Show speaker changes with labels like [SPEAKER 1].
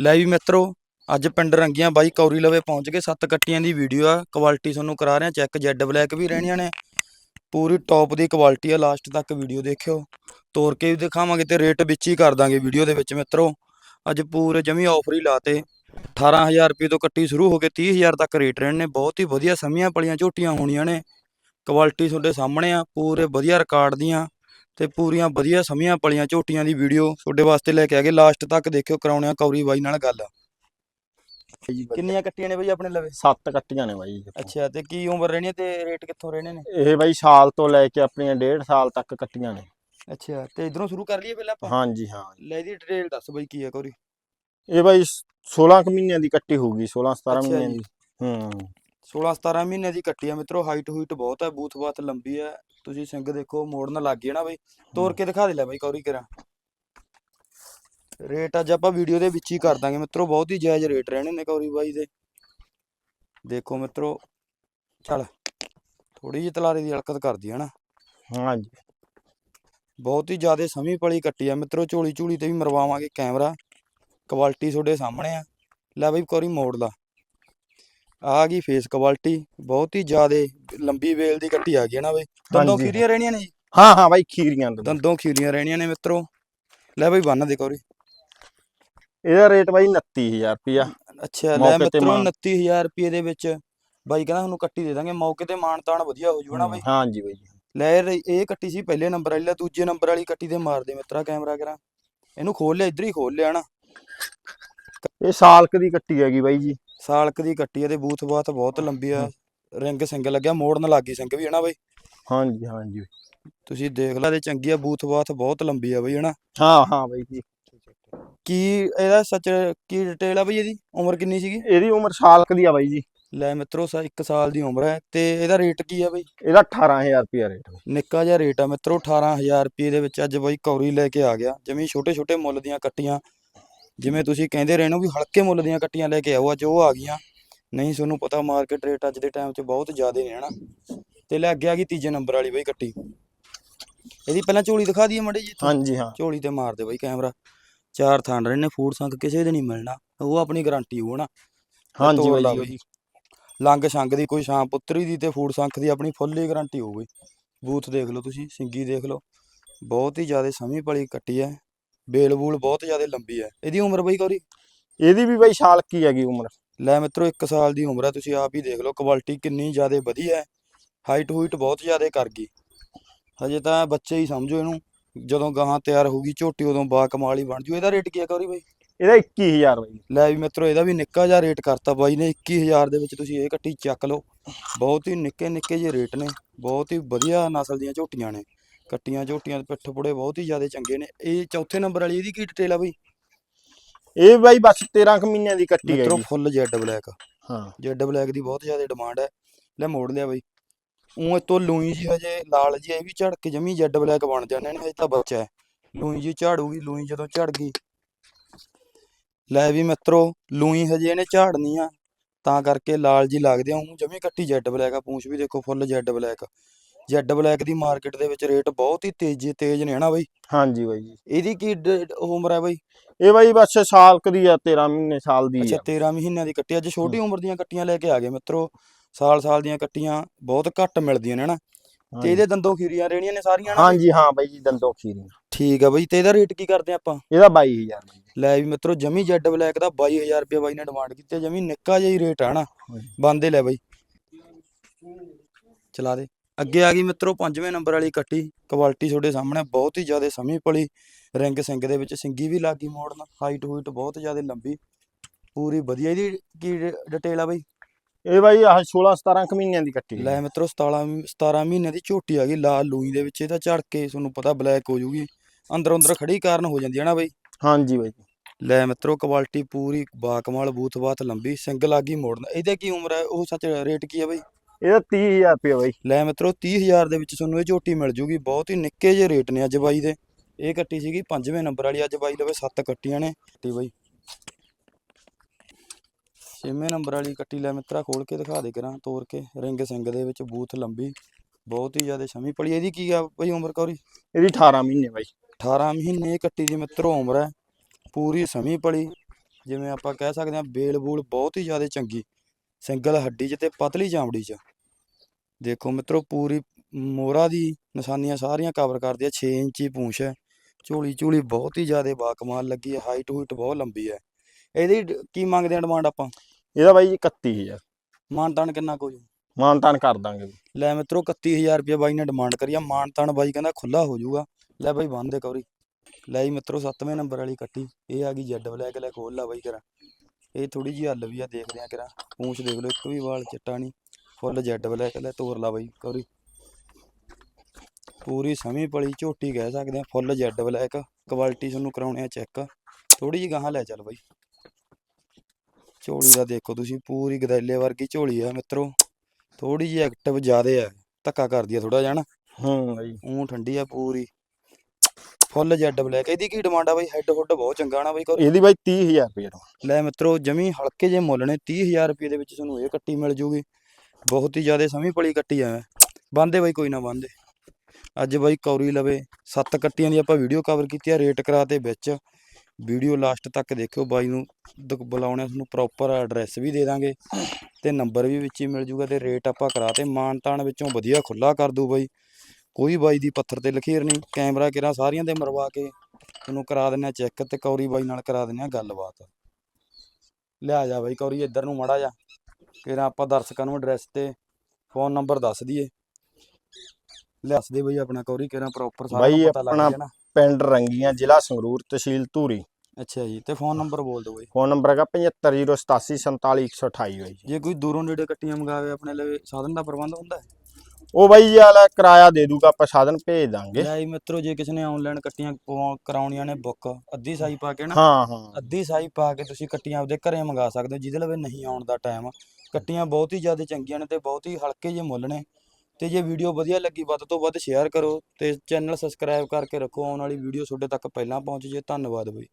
[SPEAKER 1] ਲੈ ਵੀ ਮਿੱਤਰੋ, ਅੱਜ ਪਿੰਡ ਰੰਗੀਆਂ ਬਾਈ ਕੌਰੀ ਲਵੇ ਪਹੁੰਚ ਗਏ। ਸੱਤ ਕੱਟੀਆਂ ਦੀ ਵੀਡੀਓ ਆ ਕੁਆਲਿਟੀ ਤੁਹਾਨੂੰ ਕਰਾ ਰਹੇ ਆ ਚੈੱਕ ਜੈਡ ਬਲੈਕ ਵੀ ਰਹਿਣੀਆਂ ਨੇ। ਪੂਰੀ ਟੌਪ ਦੀ ਕੁਆਲਿਟੀ ਆ ਲਾਸਟ ਤੱਕ ਵੀਡੀਓ ਦੇਖਿਓ। ਤੋਰ ਕੇ ਵੀ ਦਿਖਾਵਾਂਗੇ ਤੇ ਰੇਟ ਵਿੱਚ ਹੀ ਕਰ ਦਾਂਗੇ ਵੀਡੀਓ ਦੇ ਵਿੱਚ ਮਿੱਤਰੋ। ਅੱਜ ਪੂਰੇ ਜਮੀ ਆਫਰ ਹੀ ਲਾਤੇ। 18000 ਰੁਪਏ ਤੋਂ ਕੱਟੀ ਸ਼ੁਰੂ ਹੋ ਕੇ 30000 ਤੱਕ ਰੇਟ ਰਹਿਣ ਨੇ। ਬਹੁਤ ਹੀ ਵਧੀਆ ਸਮੀਆਂ ਪਲੀਆਂ ਝੋਟੀਆਂ ਹੋਣੀਆਂ ਨੇ। ਕੁਆਲਿਟੀ ਤੁਹਾਡੇ ਸਾਹਮਣੇ ਆ। ਪੂਰੇ ਵਧੀਆ ਰਿਕਾਰਡ ਦੀਆਂ। ਤੇ ਪੂਰੀਆਂ ਵਧੀਆ ਸਮੀਆਂ ਪਲੀਆਂ ਝੋਟੀਆਂ ਦੀ ਵੀਡੀਓ ਤੁਹਾਡੇ ਵਾਸਤੇ ਲੈ ਕੇ ਆ ਗਏ। ਲਾਸਟ ਤੱਕ ਦੇਖਿਓ ਕਰਾਉਣੇ ਆ ਕੌਰੀ ਬਾਈ ਨਾਲ ਗੱਲ। ਕਿੰਨੀਆਂ ਕੱਟੀਆਂ ਨੇ ਬਈ ਆਪਣੇ ਲਵੇ?
[SPEAKER 2] ਸੱਤ ਕੱਟੀਆਂ ਨੇ ਬਾਈ।
[SPEAKER 1] ਅੱਛਾ ਤੇ ਕੀ ਉਮਰ ਰਹਿਣੀ ਤੇ ਰੇਟ ਕਿੱਥੋਂ ਰਹਿਣੇ ਨੇ?
[SPEAKER 2] ਇਹ ਬਾਈ ਸਾਲ ਤੋਂ ਲੈ ਕੇ ਆਪਣੀਆਂ ਡੇਢ ਸਾਲ ਤੱਕ ਕੱਟੀਆਂ ਨੇ।
[SPEAKER 1] ਅੱਛਾ ਤੇ ਇਧਰੋਂ ਸ਼ੁਰੂ ਕਰ ਲਈਏ ਪਹਿਲਾਂ ਆਪਾਂ?
[SPEAKER 2] ਹਾਂਜੀ ਹਾਂ।
[SPEAKER 1] ਲੈ ਦੀ ਡਿਟੇਲ ਦੱਸ ਬਈ ਕੀ ਹੈ ਕੌਰੀ।
[SPEAKER 2] ਇਹ ਬਾਈ 16 ਕੁ ਮਹੀਨਿਆਂ ਦੀ ਕੱਟੀ ਹੋਊਗੀ 16 17
[SPEAKER 1] ਅੱਛਾ
[SPEAKER 2] ਮਹੀਨਿਆਂ। ਦੀ। ਹੂੰ।
[SPEAKER 1] 16 17 ਮਹੀਨੇ ਦੀ ਕੱਟੀ ਆ ਮਿੱਤਰੋ ਹਾਈਟ ਹੂਈਟ ਬਹੁਤ ਹੈ ਬੂਥ ਬਾਤ ਲੰਬੀ ਹੈ ਤੁਸੀਂ ਸਿੰਘ ਦੇਖੋ ਮੋੜਨ ਲੱਗ ਗਏ ਨਾ ਬਈ। ਤੋਰ ਕੇ ਦਿਖਾ ਦੇ ਲੈ ਬਈ ਕੌਰੀ ਕਰਾਂ। ਰੇਟ ਅੱਜ ਆਪਾਂ ਵੀਡੀਓ ਦੇ ਵਿੱਚ ਹੀ ਕਰ ਦਾਂਗੇ ਮਿੱਤਰੋ ਬਹੁਤ ਹੀ ਜਾਇਜ਼ ਰੇਟ ਰਹਿਣੇ ਨੇ ਕੌਰੀ ਬਾਈ ਦੇ। ਦੇਖੋ ਮਿੱਤਰੋ ਚੱਲ ਥੋੜੀ ਜਿਹੀ ਤਲਾਰੇ ਦੀ ਹਲਕਤ ਕਰਦੀ ਹੈ ਨਾ
[SPEAKER 2] ਹਾਂਜੀ।
[SPEAKER 1] ਬਹੁਤ ਹੀ ਜ਼ਿਆਦਾ ਸਮੀ ਪਲੀ ਕੱਟੀ ਆ ਮਿੱਤਰੋ ਝੋਲੀ ਝੂਲੀ ਤੇ ਵੀ ਮਰਵਾਵਾਂਗੇ ਕੈਮਰਾ। ਕੁਆਲਿਟੀ ਤੁਹਾਡੇ ਸਾਹਮਣੇ ਆ। ਲੈ ਬਈ ਕੋਰੀ ਮੋੜ ਲਾ। ਆ ਗਈ ਫੇਸ ਕੁਆਲਿਟੀ ਬਹੁਤ ਹੀ ਜ਼ਿਆਦਾ ਲੰਬੀ ਵੇਲ ਦੀ ਕੱਟੀ ਆ ਗਈ ਹੈ ਨਾ ਬਈ। ਦੰਦੋਂ
[SPEAKER 2] ਹਾਂਜੀ।
[SPEAKER 1] ਖੀਰੀਆਂ ਰਹਿਣੀਆਂ ਨੇ ਜੀ?
[SPEAKER 2] ਹਾਂ ਹਾਂ ਬਾਈ ਖੀਰੀਆਂ ਦਾ
[SPEAKER 1] ਦੰਦੋਂ ਖੀਰੀਆਂ ਰਹਿਣੀਆਂ ਨੇ ਮਿੱਤਰੋ। ਲੈ ਬਈ ਬੰਨ ਦੇ ਕੋਰੀ।
[SPEAKER 2] ਇਹਦਾ ਰੇਟ ਬਾਈ 29000 ਰੁਪਿਆ
[SPEAKER 1] ਅੱਛਾ ਲੈ
[SPEAKER 2] ਮੌਕੇ ਤੇ
[SPEAKER 1] ਮਿੱਤਰੋ
[SPEAKER 2] ਮਾਣ।
[SPEAKER 1] 29000 ਰੁਪਏ ਦੇ ਵਿੱਚ ਬਾਈ ਕਹਿੰਦਾ ਤੁਹਾਨੂੰ ਕੱਟੀ ਦੇ ਦਾਂਗੇ। ਮੌਕੇ ਤੇ ਮਾਣ ਤਾਣ ਵਧੀਆ ਹੋ ਜੂ ਨਾ ਬਈ?
[SPEAKER 2] ਹਾਂਜੀ ਬਾਈ।
[SPEAKER 1] ਲੈ ਯਾਰ ਇਹ ਕੱਟੀ ਸੀ ਪਹਿਲੇ ਨੰਬਰ ਵਾਲੀ ਲੈ ਦੂਜੇ ਨੰਬਰ ਵਾਲੀ ਕੱਟੀ ਤੇ ਮਾਰ ਦੇ ਮਿੱਤਰਾ ਕੈਮਰਾ ਕਰਾਂ। ਇਹਨੂੰ ਖੋਲ ਲਿਆ ਇੱਧਰ ਹੀ ਖੋਲ ਲਿਆ ਨਾ
[SPEAKER 2] ਇਹ ਸਾਲ ਕੁ ਦੀ ਕੱਟੀ ਹੈਗੀ ਬਾਈ ਜੀ।
[SPEAKER 1] ਸਾਲਕ ਦੀ ਕੱਟੀ ਆ ਤੇ ਬੂਥ ਬਾਤ ਬਹੁਤ ਲੰਬੀ ਆ ਰਿੰਗ ਸਿੰਘ ਲੱਗਿਆ ਮੋੜਨ ਲੱਗੀ ਸਿੰਘ ਵੀ ਹਨਾ ਬਈ?
[SPEAKER 2] ਹਾਂਜੀ ਹਾਂਜੀ
[SPEAKER 1] ਤੁਸੀਂ ਦੇਖ ਲੈ ਤੇ ਚੰਗੀ ਆ ਬੂਥ ਬਾਤ ਬਹੁਤ ਲੰਬੀ ਆ ਬਈ ਹਨਾ?
[SPEAKER 2] ਹਾਂ ਹਾਂ ਬਾਈ। ਜੀ
[SPEAKER 1] ਕੀ ਇਹਦਾ ਸੱਚ ਕੀ ਡਿਟੇਲ ਆ ਬਈ ਇਹਦੀ? ਉਮਰ ਕਿੰਨੀ ਸੀਗੀ?
[SPEAKER 2] ਇਹਦੀ ਉਮਰ ਸਾਲ ਕੁ ਦੀ ਆ ਬਾਈ ਜੀ।
[SPEAKER 1] ਲੈ ਮਿੱਤਰੋ ਸਾ 1 ਸਾਲ ਦੀ ਉਮਰ ਹੈ ਤੇ ਇਹਦਾ ਰੇਟ ਕੀ ਆ ਬਈ?
[SPEAKER 2] ਇਹਦਾ 18000 ਰੁਪਿਆ ਰੇਟ
[SPEAKER 1] ਨਿੱਕਾ ਜਿਹਾ ਰੇਟ ਆ ਮਿੱਤਰੋ 18000 ਰੁਪਏ ਦੇ ਵਿੱਚ ਅੱਜ ਬਈ ਕੌਰੀ ਲੈ ਕੇ ਆ ਗਿਆ। ਜਿਵੇਂ ਛੋਟੇ ਛੋਟੇ ਮੁੱਲ ਦੀਆਂ ਕੱਟੀਆਂ ਜਿਵੇਂ ਤੁਸੀਂ ਕਹਿੰਦੇ ਰਹੇ ਹੋ ਵੀ ਹਲਕੇ ਮੁੱਲ ਦੀਆਂ ਕੱਟੀਆਂ ਲੈ ਕੇ ਆਓ ਅੱਜ ਉਹ ਆ ਗਈਆਂ। ਨਹੀਂ ਤੁਹਾਨੂੰ ਪਤਾ ਮਾਰਕੀਟ ਰੇਟ ਅੱਜ ਦੇ ਟਾਈਮ 'ਚ ਬਹੁਤ ਜ਼ਿਆਦਾ ਨੇ ਹਨਾ? ਤੇ ਲੈ ਅੱਗੇ ਆ ਗਈ ਤੀਜੇ ਨੰਬਰ ਵਾਲੀ ਬਈ ਕੱਟੀ। ਇਹਦੀ ਪਹਿਲਾਂ ਝੋਲੀ ਦਿਖਾ ਦਈਏ ਮੜੀ ਜੀ।
[SPEAKER 2] ਹਾਂਜੀ ਹਾਂ।
[SPEAKER 1] ਝੋਲੀ ਤੇ ਮਾਰ ਦੇ ਬਈ ਕੈਮਰਾ। ਚਾਰ ਥਾਂ ਰਹੇ ਨੇ ਫੂਡ ਸੰਗ ਕਿਸੇ ਦੇ ਨਹੀਂ ਮਿਲਣਾ। ਉਹ ਆਪਣੀ ਗਾਰੰਟੀ ਹੋਣਾ
[SPEAKER 2] ਹਾਂਜੀ ਬਾਈ। ਜੀ।
[SPEAKER 1] ਲੰਗ ਸੰਗ ਦੀ ਕੋਈ ਸ਼ਾਮ ਪੁੱਤਰੀ ਦੀ ਤੇ ਫੂਡ ਸੰਖ ਦੀ ਆਪਣੀ ਫੁੱਲ ਹੀ ਗਾਰੰਟੀ ਹੋਊਗੀ ਬੂਥ ਦੇਖ ਲਓ ਤੁਸੀਂ ਸਿੰਗੀ ਦੇਖ ਲਓ। ਬਹੁਤ ਹੀ ਜ਼ਿਆਦਾ ਸਮੀ ਪਲੀ ਕੱਟੀ ਹੈ। ਬੇਲ ਬੂਲ ਬਹੁਤ ਜ਼ਿਆਦਾ ਲੰਬੀ ਹੈ। ਇਹਦੀ ਉਮਰ ਬਈ ਕੌਰੀ
[SPEAKER 2] ਇਹਦੀ ਵੀ ਬਾਈ ਸਾਲ ਕੀ ਹੈਗੀ ਉਮਰ?
[SPEAKER 1] ਲੈ ਮਿੱਤਰੋ 1 ਸਾਲ ਦੀ ਉਮਰ ਹੈ ਤੁਸੀਂ ਆਪ ਹੀ ਦੇਖ ਲਓ ਕੁਆਲਿਟੀ ਕਿੰਨੀ ਜ਼ਿਆਦਾ ਵਧੀਆ ਹੈ। ਹਾਈਟ ਹੂਈਟ ਬਹੁਤ ਜ਼ਿਆਦਾ ਕਰ ਗਈ। ਹਜੇ ਤਾਂ ਬੱਚੇ ਹੀ ਸਮਝੋ ਇਹਨੂੰ ਜਦੋਂ ਗਾਹਾਂ ਤਿਆਰ ਹੋਊਗੀ ਝੋਟੀ ਉਦੋਂ ਬਾ ਕਮਾਲ ਹੀ ਬਣ ਜੂ। ਇਹਦਾ ਰੇਟ ਕੀ ਹੈ ਕੌਰੀ ਬਈ?
[SPEAKER 2] ਇਹਦਾ 21000 ਬਾਈ।
[SPEAKER 1] ਲੈ ਵੀ ਮਿੱਤਰੋ ਇਹਦਾ ਵੀ ਨਿੱਕਾ ਜਿਹਾ ਰੇਟ ਕਰਤਾ ਬਾਈ ਨੇ 21000 ਦੇ ਵਿੱਚ ਤੁਸੀਂ ਇਹ ਕੱਟੀ ਚੱਕ ਲਓ। ਬਹੁਤ ਹੀ ਨਿੱਕੇ ਨਿੱਕੇ ਜਿਹੇ ਰੇਟ ਨੇ ਬਹੁਤ ਹੀ ਵਧੀਆ ਨਸਲ ਦੀਆਂ ਝੋਟੀਆਂ ਨੇ। ਕੱਟੀਆਂ ਝੋਟੀਆਂ ਦੇ ਪਿੱਠ ਪੁੜੇ ਬਹੁਤ ਹੀ ਜ਼ਿਆਦਾ ਚੰਗੇ ਨੇ। ਇਹ ਚੌਥੇ ਨੰਬਰ ਵਾਲੀ ਇਹਦੀ ਕੀ ਡਿਟੇਲ ਆ ਬਈ?
[SPEAKER 2] ਇਹ ਬਾਈ ਬਸ 13 ਕੁ ਮਹੀਨਿਆਂ ਦੀ ਕੱਟੀ
[SPEAKER 1] ਮਿੱਤਰੋ
[SPEAKER 2] ਹੈਗੀ
[SPEAKER 1] ਫੁੱਲ ਜੈਡ ਬਲੈਕ
[SPEAKER 2] ਹਾਂ।
[SPEAKER 1] ਜੈਡ ਬਲੈਕ ਦੀ ਬਹੁਤ ਜ਼ਿਆਦਾ ਡਿਮਾਂਡ ਹੈ। ਲੈ ਮੋੜ ਲਿਆ ਬਈ। ਉਹ ਤੋਂ ਲੂਈ ਜੀ ਹਜੇ ਲਾਲ ਜੀ ਇਹ ਵੀ ਝੜ ਕੇ ਜਮੀ ਜੈਡ ਬਲੈਕ ਬਣ ਜਾਂਦੇ ਨੇ ਹਜੇ ਤਾਂ ਬੱਚਾ ਹੈ। ਲੂਈ ਜੀ ਝਾੜੂਗੀ ਲੂਈ ਜਦੋਂ ਝੜ ਗਈ। ਲੈ ਵੀ ਮਿੱਤਰੋ ਲੂਈ ਹਜੇ ਇਹਨੇ ਝਾੜਨੀ ਆ। ਤਾਂ ਕਰਕੇ ਲਾਲ ਜੀ ਲੱਗਦੇ ਆ ਉਹ ਜਮੀ ਕੱਟੀ ਜੈਡ ਬਲੈਕ ਆ। ਪੂੰਛ ਵੀ ਦੇਖੋ full Z black Z black ਦੀ ਮਾਰਕੀਟ ਦੇ ਵਿੱਚ ਰੇਟ ਬਹੁਤ ਹੀ ਤੇਜ਼ੀ ਤੇਜ਼ ਨੇ ਹਨਾ ਬਈ?
[SPEAKER 2] ਹਾਂਜੀ ਬਾਈ ਜੀ।
[SPEAKER 1] ਇਹਦੀ ਕੀ ਡ- ਉਮਰ ਹੈ ਬਈ?
[SPEAKER 2] ਇਹ ਬਾਈ ਬਸ ਸਾਲ ਕੁ ਦੀ ਆ 13 ਮਹੀਨੇ ਸਾਲ ਦੀ
[SPEAKER 1] ਅੱਛਾ
[SPEAKER 2] ਆ
[SPEAKER 1] 13 ਮਹੀਨਿਆਂ ਦੀ ਕੱਟੀ ਅੱਜ ਛੋਟੀ ਉਮਰ ਦੀਆਂ ਕੱਟੀਆਂ ਲੈ ਕੇ ਆ ਗਏ ਮਿੱਤਰੋ। ਸਾਲ ਸਾਲ ਦੀਆਂ ਕੱਟੀਆਂ ਬਹੁਤ ਘੱਟ ਮਿਲਦੀਆਂ ਨੇ ਹਨਾ। ਤੇ। ਇਹਦੇ ਦੰਦੋਂ ਖੀਰੀਆਂ ਰਹਿਣੀਆਂ ਨੇ ਸਾਰੀਆਂ ਨਾ
[SPEAKER 2] ਹਾਂਜੀ ਹਾਂ ਬਾਈ ਜੀ ਦੰਦੋ ਖੀਰੀ
[SPEAKER 1] ਠੀਕ ਆ ਬਈ ਤੇ ਇਹਦਾ ਰੇਟ ਕੀ ਕਰਦੇ ਆਪਾਂ?
[SPEAKER 2] ਇਹਦਾ 22000 ਬਾਈ। ਜੀ।
[SPEAKER 1] ਲੈ ਵੀ ਮਿੱਤਰੋ ਜਮੀ ਜੈਡ ਬਲੈਕ ਦਾ 22000 ਰੁਪਏ ਬਾਈ ਨੇ ਡਿਮਾਂਡ ਕੀਤੀ। ਆ, ਜਮੀ ਨਿੱਕਾ ਜਿਹਾ ਹੀ ਰੇਟ ਆ
[SPEAKER 2] ਹਾਂਜੀ।
[SPEAKER 1] ਬੰਦੇ ਲੈ ਬਾਈ। ਚਲਾ ਦੇ। ਅੱਗੇ ਆ ਗਈ ਮਿੱਤਰੋ ਪੰਜਵੇਂ ਨੰਬਰ ਵਾਲੀ ਕੱਟੀ। ਕੁਆਲਿਟੀ ਤੁਹਾਡੇ ਸਾਹਮਣੇ ਬਹੁਤ ਹੀ ਜ਼ਿਆਦਾ ਸਮੀ ਪਲੀ ਰਿੰਗ ਸਿੰਘ ਦੇ ਵਿੱਚ ਸਿੰਗੀ ਵੀ ਲੱਗੀ ਮੋੜਨ। ਹਾਈਟ ਹੂਈਟ ਬਹੁਤ ਜ਼ਿਆਦਾ ਲੰਬੀ। ਪੂਰੀ ਵਧੀਆ ਇਹਦੀ ਕੀ ਡਿਟੇਲ ਆ ਬਈ?
[SPEAKER 2] ਇਹ ਬਾਈ ਆਹ 16 17 ਕੁ ਮਹੀਨਿਆਂ ਦੀ ਕੱਟੀ।
[SPEAKER 1] ਲੈ ਮਿੱਤਰੋ 17 17 ਮਹੀਨੇ ਦੀ ਝੋਟੀ ਆ ਗਈ ਲਾਲ ਲੂਈ ਦੇ ਵਿੱਚ। ਇਹਦਾ ਝੜ ਕੇ ਤੁਹਾਨੂੰ ਪਤਾ ਬਲੈਕ ਹੋ ਜੂਗੀ। ਅੰਦਰ ਅੰਦਰ ਖੜੀ ਕਾਰਨ ਹੋ ਜਾਂਦੀ ਹੈ ਨਾ ਬਈ?
[SPEAKER 2] ਹਾਂਜੀ ਬਾਈ।
[SPEAKER 1] ਲੈ ਮਿੱਤਰੋ ਕੁਆਲਿਟੀ ਪੂਰੀ ਬਾਕਮਾਲ ਬੂਥ ਬਾਤ ਲੰਬੀ। ਸਿੰਗ ਲੱਗੀ ਮੋੜਨ। ਇਹਦੇ ਕੀ ਉਮਰ ਹੈ? ਉਹ ਸੱਚ ਰੇਟ ਕੀ ਹੈ ਬਈ?
[SPEAKER 2] ਇਹਦਾ 30000 ਰੁਪਏ ਬਾਈ।
[SPEAKER 1] ਲੈ ਮਿੱਤਰੋ 30000 ਦੇ ਵਿੱਚ ਤੁਹਾਨੂੰ ਇਹ ਝੋਟੀ ਮਿਲ ਜੂਗੀ। ਬਹੁਤ ਹੀ ਨਿੱਕੇ ਜਿਹੇ ਰੇਟ ਨੇ ਅੱਜ ਬਾਈ ਦੇ। ਇਹ ਕੱਟੀ ਸੀਗੀ ਪੰਜਵੇਂ ਨੰਬਰ ਵਾਲੀ। ਅੱਜ ਬਾਈ ਲਵੇ ਸੱਤ ਕੱਟੀਆਂ ਨੇ। ਤੇ ਬਾਈ ਛੇਵੇਂ ਨੰਬਰ ਵਾਲੀ ਕੱਟੀ ਲੈ ਮਿੱਤਰਾ ਖੋਲ ਕੇ ਦਿਖਾ ਦੇ ਕਰਾਂ ਤੋੜ ਕੇ। ਰਿੰਗ ਸਿੰਘ ਦੇ ਵਿੱਚ ਬੂਥ ਲੰਬੀ। ਬਹੁਤ ਹੀ ਜ਼ਿਆਦਾ ਸ਼ਮੀ ਪਲੀ। ਇਹਦੀ ਕੀ ਆ ਬਈ ਉਮਰ ਕੌਰੀ?
[SPEAKER 2] ਇਹਦੀ 18 ਮਹੀਨੇ ਬਾਈ।
[SPEAKER 1] 18 ਮਹੀਨੇ ਕੱਟੀ ਦੀ ਮਿੱਤਰੋ ਉਮਰ ਹੈ। ਪੂਰੀ ਸਮੀ ਪਲੀ। ਜਿਵੇਂ ਆਪਾਂ ਕਹਿ ਸਕਦੇ ਹਾਂ ਬੇਲ ਬੂਲ ਬਹੁਤ ਹੀ ਜ਼ਿਆਦਾ ਚੰਗੀ। ਸਿੰਗਲ ਹੱਡੀ 'ਚ ਤੇ ਪਤਲੀ ਚਾਮੜੀ 'ਚ। ਦੇਖੋ ਮਿੱਤਰੋ ਪੂਰੀ ਮੋਰਾ ਦੀ ਨਿਸ਼ਾਨੀਆਂ ਸਾਰੀਆਂ ਕਵਰ ਕਰਦੀ ਆ 6 ਇੰਚੀ ਪੂੰਛ ਹੈ। ਝੋਲੀ ਝੋਲੀ ਬਹੁਤ ਹੀ ਜ਼ਿਆਦਾ ਬਾਕਮਾਲ ਲੱਗੀ ਹੈ ਹਾਈਟ ਹੂਟ ਬਹੁਤ ਲੰਬੀ ਹੈ। ਇਹਦੀ ਕੀ ਮੰਗਦੇ ਆ ਡਿਮਾਂਡ ਆਪਾਂ?
[SPEAKER 2] ਇਹਦਾ ਬਾਈ ਜੀ 31000
[SPEAKER 1] ਮਾਨਤਾਨ ਕਿੰਨਾ ਕੁ ਹੋ ਜੂ
[SPEAKER 2] ਮਾਨਤਾਨ ਕਰ ਦਾਂਗੇ।
[SPEAKER 1] ਲੈ ਮਿੱਤਰੋ 31000 ਰੁਪਏ ਬਾਈ ਨੇ ਡਿਮਾਂਡ ਕਰੀ ਆ। ਮਾਨਤਾਨ ਬਾਈ ਕਹਿੰਦਾ ਖੁੱਲਾ ਹੋ ਜਾਊਗਾ। ਲੈ ਬਾਈ ਬੰਨ ਦੇ ਕੌਰੀ ਲੈ ਜੀ ਮਿੱਤਰੋ 7ਵੇਂ ਨੰਬਰ ਵਾਲੀ ਕੱਟੀ। ਇਹ ਆ ਗਈ ਜੈਡ ਬਲੈਕ ਲੈ ਖੋਲ ਲਾ ਬਾਈ ਕਰਾ ਇਹ ਥੋੜੀ ਜਿਹੀ ਹੱਲ ਵੀ ਆ ਦੇਖਦੇ ਆ ਕਿਰਾ ਪੂੰਛ ਦੇਖ ਲਓ ਇੱਕ ਵੀ ਵਾਲ ਚਿੱਟਾ ਨਹੀਂ ਫੁੱਲ ਜੈਡ ਬਲੈਕ ਲੈ ਤੋਰ ਲਾ ਬਾਈ ਕੌਰੀ ਪੂਰੀ ਸਮੀ ਪਲੀ ਝੋਟੀ ਕਹਿ ਸਕਦੇ ਆ ਫੁੱਲ ਜੈਡ ਬਲੈਕ ਕੁਆਲਿਟੀ ਤੁਹਾਨੂੰ ਕਰਾਉਣੇ ਆ ਚੈੱਕ ਥੋੜੀ ਜਿਹੀ ਗਾਹਾਂ ਲੈ ਚੱਲ ਬਾਈ। ਝੋਲੀ ਦਾ ਦੇਖੋ ਤੁਸੀਂ ਪੂਰੀ ਗਦੈਲੇ ਵਰਗੀ ਝੋਲੀ ਆ ਮਿੱਤਰੋ। ਥੋੜੀ ਜਿਹੀ ਐਕਟਿਵ ਜ਼ਿਆਦੇ ਆ ਧੱਕਾ ਕਰਦੀ ਆ ਥੋੜਾ ਨਾ।
[SPEAKER 2] ਹੂੰ ਬਾਈ।
[SPEAKER 1] ਊਂ ਠੰਡੀ ਆ ਪੂਰੀ। ਫੁੱਲ ਜੈਡ ਬਲੈਕ ਇਹਦੀ ਕੀ ਡਿਮਾਂਡ ਆ ਬਾਈ? ਹੈੱਡ ਹੁੱਡ ਬਹੁਤ ਚੰਗਾ ਨਾ ਬਾਈ
[SPEAKER 2] ਇਹਦੀ ਬਾਈ 30000 ਰੁਪਏ ਦਾ
[SPEAKER 1] ਲੈ ਮਿੱਤਰੋ ਜਮੀ ਹਲਕੇ ਜੇ ਮੁੱਲ ਨੇ। 30000 ਰੁਪਏ ਦੇ ਵਿੱਚ ਤੁਹਾਨੂੰ ਇਹ ਕੱਟੀ ਮਿਲ ਜੂਗੀ। ਬਹੁਤ ਹੀ ਜ਼ਿਆਦਾ ਸਮੀ ਪਲੀ ਕੱਟੀ ਆ ਬੰਦੇ ਬਾਈ ਕੋਈ ਨਾ ਬੰਦੇ। ਅੱਜ ਬਾਈ ਕੌਰੀ ਲਵੇ। ਸੱਤ ਕੱਟੀਆਂ ਦੀ ਆਪਾਂ ਵੀਡੀਓ ਕਵਰ ਕੀਤੀ ਆ ਰੇਟ ਕਰਾ ਤੇ ਵਿੱਚ। ਵੀਡੀਓ ਲਾਸਟ ਤੱਕ ਦੇਖਿਓ ਬਾਈ ਨੂੰ। ਬੁਲਾਉਣੇ ਤੁਹਾਨੂੰ ਪ੍ਰੋਪਰ ਐਡਰੈਸ ਵੀ ਦੇ ਦਾਂਗੇ। ਤੇ ਨੰਬਰ ਵੀ ਵਿੱਚ ਹੀ ਮਿਲ ਜੂਗਾ ਤੇ ਰੇਟ ਆਪਾਂ ਕਰਾ ਤੇ। ਮਾਨ ਤਾਨ ਵਿੱਚੋਂ ਵਧੀਆ ਖੁੱਲਾ ਕਰ ਦੂ ਬਾਈ। ਕੋਈ ਬਾਈ ਦੀ ਪੱਥਰ ਤੇ ਲਖੀਰ ਨਹੀਂ। ਕੈਮਰਾ ਕਿਰਾ ਸਾਰੀਆਂ ਦੇ ਮਰਵਾ ਕੇ ਤੁਹਾਨੂੰ ਕਰਾ ਦਿੰਨੇ ਚੈੱਕ ਤੇ ਕੌਰੀ ਬਾਈ ਨਾਲ ਕਰਾ ਦਿੰਨੇ ਗੱਲਬਾਤ। ਲਿਆ ਜਾ ਬਾਈ ਕੌਰੀ ਇੱਧਰ ਨੂੰ ਮੜਾ ਜਾ ਫਿਰ ਆਪਾਂ ਦਰਸ਼ਕਾਂ ਨੂੰ ਐਡਰੈਸ ਤੇ ਫੋਨ ਨੰਬਰ ਦੱਸ ਦਈਏ। ਲਿਆਸ ਦੇ ਬਾਈ ਆਪਣਾ ਕੌਰੀ ਕਿਹੜਾ ਪ੍ਰੋਪਰ ਸਾਰਾ ਪਤਾ ਲੱਗ ਗਿਆ ਨਾ।
[SPEAKER 2] ਪਿੰਡ ਰੰਗੀਆਂ ਜ਼ਿਲ੍ਹਾ ਸੰਗਰੂਰ ਤਹਿਸੀਲ ਧੂਰੀ।
[SPEAKER 1] ਅੱਛਾ ਜੀ ਤੇ ਫੋਨ ਨੰਬਰ ਬੋਲ ਦਿਓ ਬਾਈ।
[SPEAKER 2] ਫੋਨ ਨੰਬਰ ਹੈਗਾ 7508847128 ਬਾਈ
[SPEAKER 1] ਜੇ। ਕੋਈ ਦੂਰੋਂ ਨੇੜੇ ਕੱਟੀਆਂ ਮੰਗਾਵੇ ਆਪਣੇ ਲਈ ਸਾਧਨ ਦਾ ਪ੍ਰਬੰਧ ਹੁੰਦਾ ਹੈ?
[SPEAKER 2] ਉਹ ਬਾਈ ਜੀ ਵਾਲਾ ਕਿਰਾਇਆ ਦੇ ਦੂਗਾ ਆਪਾਂ ਸਾਧਨ ਭੇਜ ਦਾਂਗੇ।
[SPEAKER 1] ਲੈ ਜੀ ਮਿੱਤਰੋ ਜੇ ਕਿਸੇ ਨੇ ਆਨਲਾਈਨ ਕੱਟੀਆਂ ਪਵਾ- ਕਰਾਉਣੀਆਂ ਨੇ ਬੁੱਕ ਅੱਧੀ ਸਾਈ ਪਾ ਕੇ ਨਾ
[SPEAKER 2] ਹਾਂ ਹਾਂ।
[SPEAKER 1] ਅੱਧੀ ਸਾਈ ਪਾ ਕੇ ਤੁਸੀਂ ਕੱਟੀਆਂ ਆਪਦੇ ਘਰੇ ਮੰਗਾ ਸਕਦੇ ਹੋ ਜਿਹਦੇ ਲਵੇ ਨਹੀਂ ਆਉਣ ਦਾ ਟਾਈਮ ਕੱਟੀਆਂ ਬਹੁਤ ਹੀ ਜ਼ਿਆਦਾ ਚੰਗੀਆਂ ਨੇ ਤੇ ਬਹੁਤ ਹੀ ਹਲਕੇ ਜਿਹੇ ਮੁੱਲ ਨੇ। ਤੇ ਜੇ ਵੀਡੀਓ ਵਧੀਆ ਲੱਗੀ ਵੱਧ ਤੋਂ ਵੱਧ ਸ਼ੇਅਰ ਕਰੋ ਤੇ ਚੈਨਲ ਸਬਸਕ੍ਰਾਈਬ ਕਰਕੇ ਰੱਖੋ। ਆਉਣ ਵਾਲੀ ਵੀਡੀਓ ਤੁਹਾਡੇ ਤੱਕ ਪਹਿਲਾਂ ਪਹੁੰਚ ਜੇ ਧੰਨਵਾਦ ਬਈ।